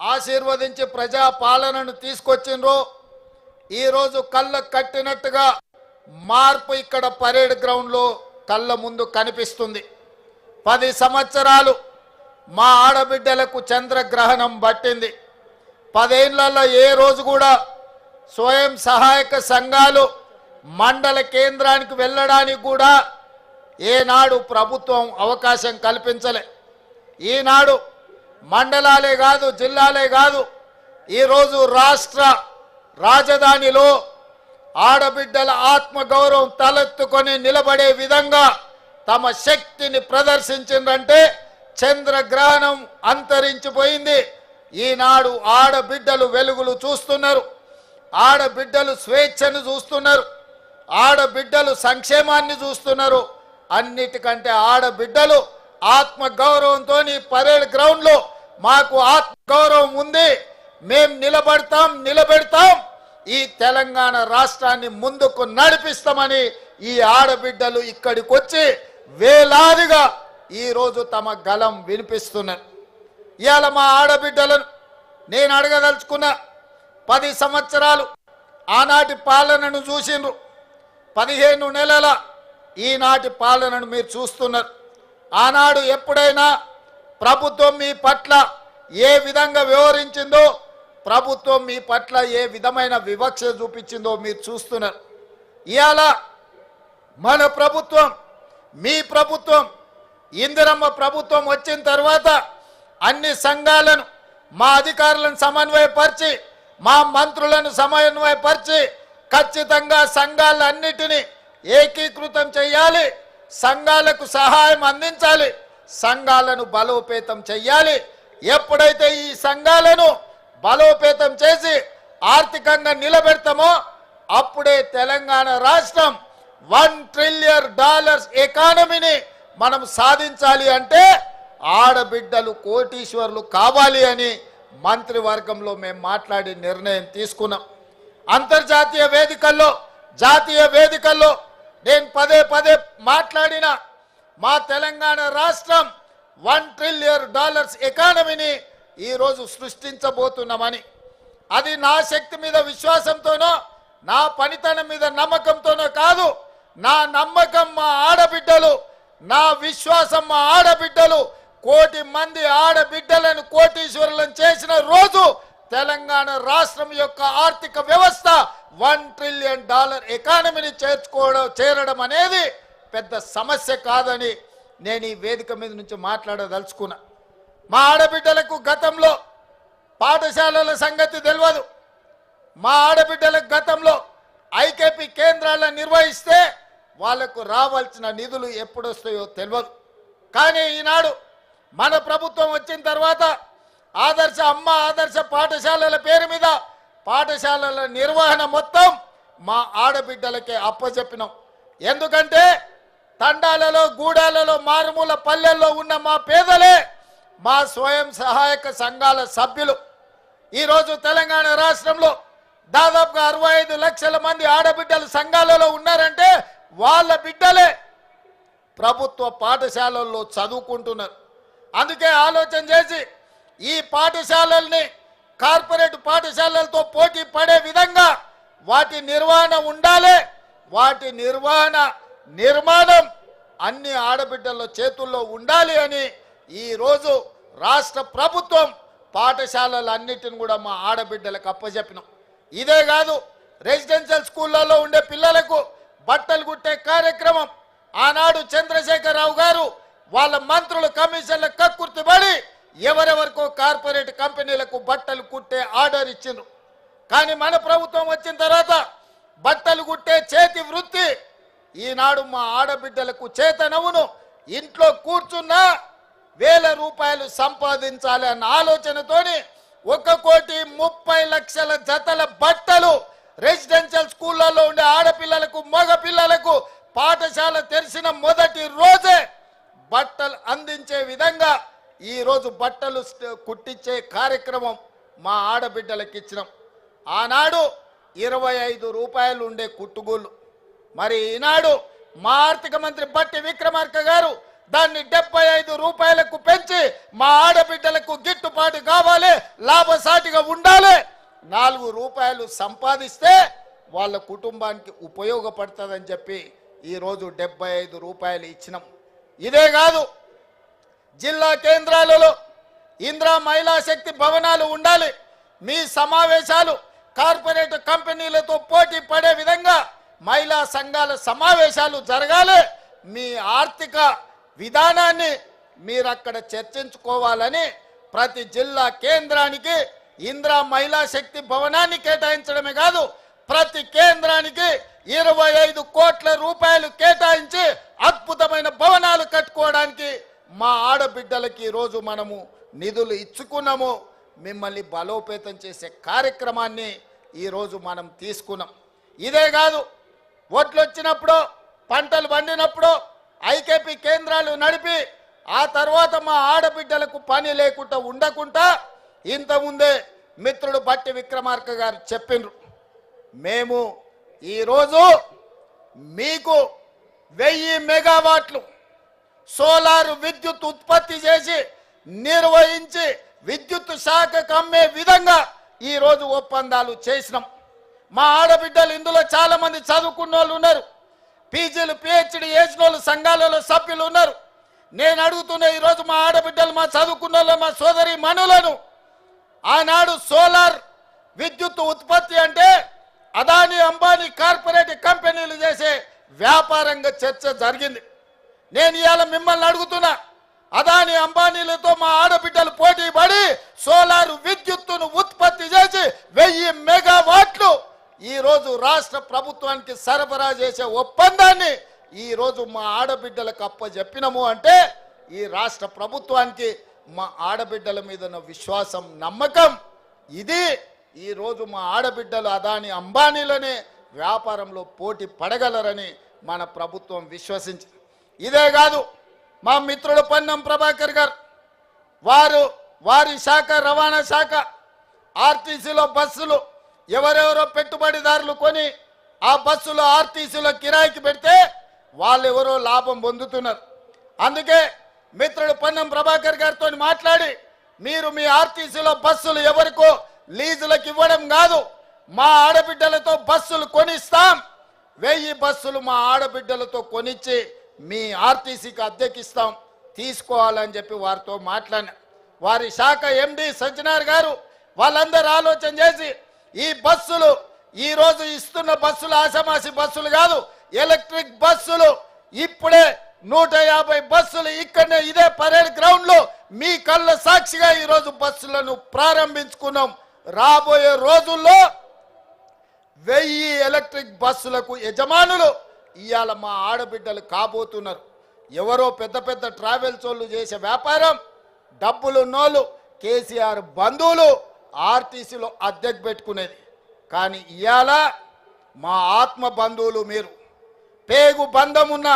ఆశీర్వదించి ప్రజా పాలనను తీసుకొచ్చిండ్రు. ఈరోజు కళ్ళ కట్టినట్టుగా మార్పు ఇక్కడ పరేడ్ గ్రౌండ్లో కళ్ళ ముందు కనిపిస్తుంది. పది సంవత్సరాలు మా ఆడబిడ్డలకు చంద్రగ్రహణం పట్టింది. పదేళ్ళలో ఏ రోజు కూడా స్వయం సహాయక సంఘాలు మండల కేంద్రానికి వెళ్ళడానికి కూడా ఏనాడు ప్రభుత్వం అవకాశం కల్పించలే. ఈనాడు మండలాలే కాదు జిల్లాలే కాదు. ఈరోజు రాష్ట్ర రాజధానిలో ఆడబిడ్డల ఆత్మగౌరవం తలెత్తుకొని నిలబడే విధంగా తమ శక్తిని ప్రదర్శించిందంటే చంద్రగ్రహణం అంతరించిపోయింది. ఈనాడు ఆడబిడ్డలు వెలుగులు చూస్తున్నారు. ఆడబిడ్డలు స్వేచ్ఛను చూస్తున్నారు. ఆడబిడ్డలు సంక్షేమాన్ని చూస్తున్నారు. అన్నిటికంటే ఆడబిడ్డలు ఆత్మ గౌరవంతో పరేడ్ గ్రౌండ్లో మాకు ఆత్మ గౌరవం ఉంది. మేం నిలబడతాం నిలబెడతాం. ఈ తెలంగాణ రాష్ట్రాన్ని ముందుకు నడిపిస్తామని ఈ ఆడబిడ్డలు ఇక్కడికి వచ్చి వేలాదిగా ఈరోజు తమ గలం వినిపిస్తున్నారు ఇవాళ మా ఆడబిడ్డలను నేను అడగదలుచుకున్న పది సంవత్సరాలు ఆనాటి పాలనను చూసిండ్రు. పదిహేను నెలల ఈనాటి పాలనను మీరు చూస్తున్నారు. ఆనాడు ఎప్పుడైనా ప్రభుత్వం మీ పట్ల ఏ విధంగా వ్యవహరించిందో ప్రభుత్వం మీ పట్ల ఏ విధమైన వివక్ష చూపించిందో మీరు చూస్తున్నారు. ఇవాళ మన ప్రభుత్వం మీ ప్రభుత్వం ఇందిరమ్మ ప్రభుత్వం వచ్చిన తర్వాత అన్ని సంఘాలను మా అధికారులను సమన్వయపరిచి మా మంత్రులను సమన్వయపరిచి ఖచ్చితంగా సంఘాలన్నిటినీ ఏకీకృతం చేయాలి. సంఘాలకు సహాయం అందించాలి. సంఘాలను బలోపేతం చెయ్యాలి. ఎప్పుడైతే ఈ సంఘాలను బలోపేతం చేసి ఆర్థికంగా నిలబెడతామో అప్పుడే తెలంగాణ రాష్ట్రం వన్ ట్రిలియన్ డాలర్స్ ఎకానమీని మనం సాధించాలి అంటే ఆడబిడ్డలు కోటీశ్వర్లు కావాలి అని మంత్రివర్గంలో మేము మాట్లాడి నిర్ణయం తీసుకున్నాం. అంతర్జాతీయ వేదికల్లో జాతీయ వేదికల్లో నేను పదే పదే మాట్లాడిన మా తెలంగాణ రాష్ట్రం వన్ ట్రిలియన్ డాలర్స్ ఎకానమీని ఈరోజు సృష్టించబోతున్నామని. అది నా శక్తి మీద విశ్వాసంతోనో నా పనితనం మీద నమ్మకంతోనో కాదు నా నమ్మకం మా ఆడబిడ్డలు నా విశ్వాసం మా ఆడబిడ్డలు కోటి మంది ఆడబిడ్డలను కోటీశ్వరులను చేసిన రోజు తెలంగాణ రాష్ట్రం యొక్క ఆర్థిక వ్యవస్థ వన్ ట్రిలియన్ డాలర్ ఎకానమీని చేర్చుకోవడం చేరడం అనేది పెద్ద సమస్య కాదని నేను ఈ వేదిక మీద నుంచి మాట్లాడదలుచుకున్నా. మా ఆడబిడ్డలకు గతంలో పాఠశాలల సంగతి తెలియదు మా ఆడబిడ్డలకు గతంలో ఐకేపీ కేంద్రాలను నిర్వహిస్తే వాళ్ళకు రావాల్సిన నిధులు ఎప్పుడొస్తాయో తెలియదు కానీ ఈనాడు మన ప్రభుత్వం వచ్చిన తర్వాత ఆదర్శ అమ్మ ఆదర్శ పాఠశాలల పేరు మీద పాఠశాలల నిర్వహణ మొత్తం మా ఆడబిడ్డలకే అప్పచెప్పినాం. ఎందుకంటే తండాలలో గూడాలలో మారుమూల పల్లెల్లో ఉన్న మా పేదలే మా స్వయం సహాయక సంఘాల సభ్యులు. ఈరోజు తెలంగాణ రాష్ట్రంలో దాదాపుగా అరవై ఐదు లక్షల మంది ఆడబిడ్డలు సంఘాలలో ఉన్నారంటే వాళ్ళ బిడ్డలే ప్రభుత్వ పాఠశాలల్లో చదువుకుంటున్నారు. అందుకే ఆలోచన చేసి ఈ పాఠశాలల్ని కార్పొరేట్ పాఠశాలలతో పోటీ పడే విధంగా వాటి నిర్వహణ ఉండాలి. వాటి నిర్వహణ నిర్మాణం అన్ని ఆడబిడ్డల చేతుల్లో ఉండాలి అని ఈరోజు రాష్ట్ర ప్రభుత్వం పాఠశాలలన్నిటిని కూడా మా ఆడబిడ్డలకు అప్పచెప్పినాం ఇదే కాదు రెసిడెన్షియల్ స్కూళ్ళలో ఉండే పిల్లలకు బట్టలు కుట్టే కార్యక్రమం. ఆనాడు చంద్రశేఖరరావు గారు వాళ్ళ మంత్రులు కమిషన్ల కక్కుర్తిపడి ఎవరెవరికో కార్పొరేట్ కంపెనీలకు బట్టలు కుట్టే ఆర్డర్ ఇచ్చిండ్రు. కానీ మన ప్రభుత్వం వచ్చిన తర్వాత బట్టలు కుట్టే చేతి వృత్తి. ఈనాడు మా ఆడబిడ్డలకు చేతనవును ఇంట్లో కూర్చున్నా వేల రూపాయలు సంపాదించాలి అన్న ఆలోచనతోని ఒక కోటి ముప్పై లక్షల జతల బట్టలు రెసిడెన్షియల్ స్కూళ్ళల్లో ఉండే ఆడపిల్లలకు మగ పిల్లలకు పాఠశాల తెరిచిన మొదటి రోజే బట్టలు అందించే విధంగా ఈరోజు బట్టలు కుట్టించే కార్యక్రమం మా ఆడబిడ్డలకు ఇచ్చినాం. ఆనాడు ఇరవై ఐదు రూపాయలు ఉండే కుట్టుగోళ్ళు. మరి ఈనాడు మా ఆర్థిక మంత్రి బట్టి విక్రమార్క గారు దాన్ని డెబ్బై ఐదు రూపాయలకు పెంచి మా ఆడబిడ్డలకు గిట్టుబాటు కావాలి లాభసాటిగా ఉండాలి. నాలుగు రూపాయలు సంపాదిస్తే వాళ్ళ కుటుంబానికి ఉపయోగపడుతుందని చెప్పి ఈరోజు డెబ్బై ఐదు రూపాయలు ఇచ్చినాం. ఇదే కాదు జిల్లా కేంద్రాలలో ఇంద్రా మహిళా శక్తి భవనాలు ఉండాలి. మీ సమావేశాలు కార్పొరేట్ కంపెనీలతో పోటీ పడే విధంగా మహిళా సంఘాల సమావేశాలు జరగాలి. మీ ఆర్థిక విధానాన్ని మీరు అక్కడ చర్చించుకోవాలని ప్రతి జిల్లా కేంద్రానికి ఇంద్రా మహిళా శక్తి భవనాన్ని కేటాయించడమే కాదు ప్రతి కేంద్రానికి ఇరవై ఐదు కోట్ల రూపాయలు కేటాయించి మా ఆడబిడ్డలకి ఈరోజు మనము నిధులు ఇచ్చుకున్నాము. మిమ్మల్ని బలోపేతం చేసే కార్యక్రమాన్ని ఈరోజు మనం తీసుకున్నాం. ఇదే కాదు ఓట్లు వచ్చినప్పుడు పంటలు పండినప్పుడు ఐకేపీ కేంద్రాలు నడిపి ఆ తర్వాత మా ఆడబిడ్డలకు పని లేకుండా ఉండకుండా ఇంతకుముందే మిత్రుడు బట్టి విక్రమార్క గారు చెప్పిండ్రు. మేము ఈరోజు మీకు వెయ్యి మెగావాట్లు సోలార్ విద్యుత్ ఉత్పత్తి చేసి నిర్వహించి విద్యుత్ శాఖకు అమ్మే విధంగా ఈరోజు ఒప్పందాలు చేసినాం. మా ఆడబిడ్డలు ఇందులో చాలా మంది చదువుకున్న వాళ్ళు ఉన్నారు. పీజీలు పిహెచ్డి చేసిన వాళ్ళు సంఘాలలో సభ్యులు ఉన్నారు. నేను అడుగుతున్న ఈరోజు మా ఆడబిడ్డలు మా చదువుకున్న వాళ్ళు, మా సోదరి మనులను ఆనాడు సోలార్ విద్యుత్ ఉత్పత్తి అంటే అదాని అంబానీ కార్పొరేట్ కంపెనీలు చేసే వ్యాపారంగా చర్చ జరిగింది. నేను ఇవాళ మిమ్మల్ని అడుగుతున్నా. అదాని అంబానీలతో మా ఆడబిడ్డలు పోటీ పడి సోలార్ విద్యుత్తును ఉత్పత్తి చేసి వెయ్యి మెగావాట్లు ఈరోజు రాష్ట్ర ప్రభుత్వానికి సరఫరా చేసే ఒప్పందాన్ని ఈరోజు మా ఆడబిడ్డలకు అప్పచెప్పినము అంటే ఈ రాష్ట్ర ప్రభుత్వానికి మా ఆడబిడ్డల మీద ఉన్న విశ్వాసం నమ్మకం ఇది. ఈరోజు మా ఆడబిడ్డలు అదాని అంబానీలనే వ్యాపారంలో పోటీ పడగలరని మన ప్రభుత్వం విశ్వసించింది. ఇదే కాదు మా మిత్రుడు పన్నం ప్రభాకర్ గారు. వారు వారి శాఖ రవాణా శాఖ ఆర్టీసీలో బస్సులు ఎవరెవరో పెట్టుబడిదారులు కొని ఆ బస్సులు ఆర్టీసీలో కిరాయికి పెడితే వాళ్ళు ఎవరో లాభం పొందుతున్నారు. అందుకే మిత్రుడు పన్నం ప్రభాకర్ గారితో మాట్లాడి మీరు మీ ఆర్టీసీలో బస్సులు ఎవరికో లీజులకు ఇవ్వడం కాదు మా ఆడబిడ్డలతో బస్సులు కొనిస్తాం. వెయ్యి బస్సులు మా ఆడబిడ్డలతో కొనిచ్చి మీ ఆర్టీసీకి అద్దెకిస్తాం. తీసుకోవాలని చెప్పి వారితో మాట్లాడిన. వారి శాఖ ఎండి సజ్జనార్ గారు వాళ్ళందరూ ఆలోచన చేసి ఈ బస్సులు ఈ రోజు ఇస్తున్న బస్సులు ఆసమాసి బస్సులు కాదు ఎలక్ట్రిక్ బస్సులు ఇప్పుడే నూట యాభై బస్సులు ఇక్కడనే ఇదే పరేడ్ గ్రౌండ్లో మీ కళ్ళ సాక్షిగా ఈ రోజు బస్సులను ప్రారంభించుకున్నాం. రాబోయే రోజుల్లో వెయ్యి ఎలక్ట్రిక్ బస్సులకు యజమానులు ఇవాళ మా ఆడబిడ్డలు కాబోతున్నారు. ఎవరో పెద్ద పెద్ద ట్రావెల్స్ వాళ్ళు చేసే వ్యాపారం డబ్బులు నోళ్ళు కేసీఆర్ బంధువులు ఆర్టీసీలో అద్దెకు పెట్టుకునేది. కానీ ఇవాళ మా ఆత్మ బంధువులు మీరు. పేగు బంధం ఉన్న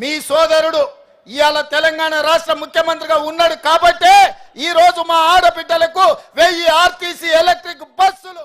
మీ సోదరుడు ఇవాళ తెలంగాణ రాష్ట్ర ముఖ్యమంత్రిగా ఉన్నాడు కాబట్టే ఈరోజు మా ఆడబిడ్డలకు వెయ్యి ఆర్టీసీ ఎలక్ట్రిక్ బస్సులు